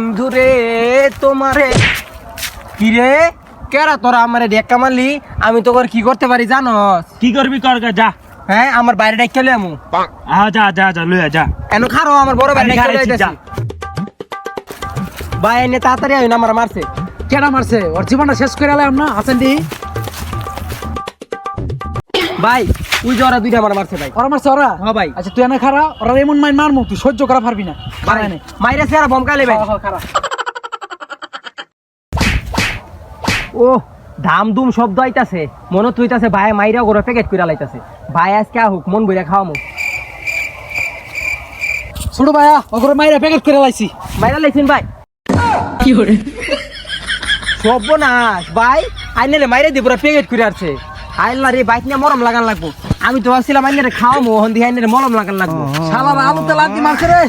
বন্ধুরে তোমারে। কি রে কেরা তোরা আমারে ডেক্কা মারলি? আমি তোর কি করতে পারি জানস? কি করবি কর গা, যা। হ্যাঁ আমার বাইরে ডেক্কা লই আমু। আ যা যা যা লইয়া যা। এনো খারো? আমার বড় বাইরে আমি ডেক্কা যা। ভাই এনে তাড়াতাড়ি আইন আমার মারছে। কেডা মারছে? ওর জীবনটা শেষ করে আলাম না হাসান দি? ভাই ওই যে ওরা দুইটা আমার মারছে ভাই। ওরা মারছে ওরা? হ্যাঁ ভাই। আচ্ছা তুই এনে খারা ওরা এমন মাইন মারমু তুই সহ্য করা পারবি না। ভাই মাইরে সে আর বমকালে ভাই। হ্যাঁ, হ্যাঁ, খারা। ও ধাম দুম শব্দ আইতাছে মনত হইতাছে ভাই মাইরা করে প্যাকেট কইরা লাইতাছে। ভাই আজকে আহুক মন বইরা খাওয়ামু। ছোট ভাইয়া ওগুলো মাইরা প্যাকেট করে লাইছি। মাইরা লাইছেন ভাই। কি করে সর্বনাশ ভাই। আইনারে মাইরে দিয়ে পুরো প্যাকেট করে আসছে আইলা রে বাইক নিয়ে মরম লাগান লাগবো। আমি তো ভাবছিলাম আইনারে খাওয়ামো হন দিয়ে আইনারে মলম লাগান লাগবো। শালা আলুতে লাতি মারছে রে।